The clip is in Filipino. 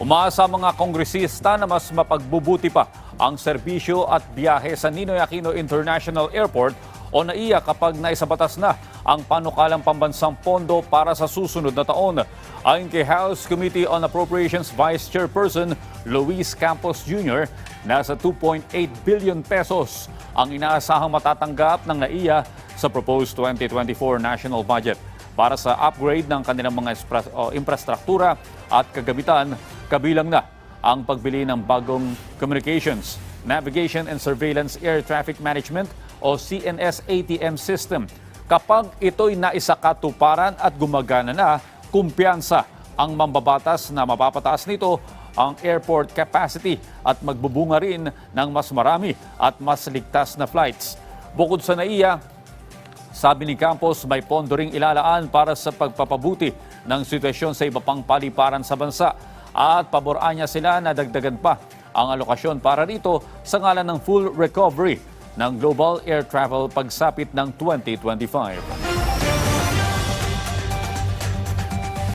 Umaasa mga kongresista na mas mapagbubuti pa ang serbisyo at biyahe sa Ninoy Aquino International Airport o naiya kapag naisabatas na ang panukalang pambansang pondo para sa susunod na taon. Ayon kay House Committee on Appropriations Vice Chairperson Luis Campos Jr., nasa 2.8 billion pesos ang inaasahang matatanggap ng NAIA sa proposed 2024 national budget para sa upgrade ng kanilang mga infrastruktura at kagamitan, kabilang na ang pagbili ng bagong Communications, Navigation and Surveillance Air Traffic Management o CNS ATM system. Kapag ito'y naisakatuparan at gumagana na, kumpiyansa ang mambabatas na mapapataas nito ang airport capacity at magbubunga rin ng mas marami at mas ligtas na flights. Bukod sa NAIA, sabi ni Campos, may pondo ilalaan para sa pagpapabuti ng sitwasyon sa iba pang paliparan sa bansa at paboraan niya sila na dagdagan pa ang alokasyon para rito sa ngalan ng full recovery ng global air travel pagsapit ng 2025.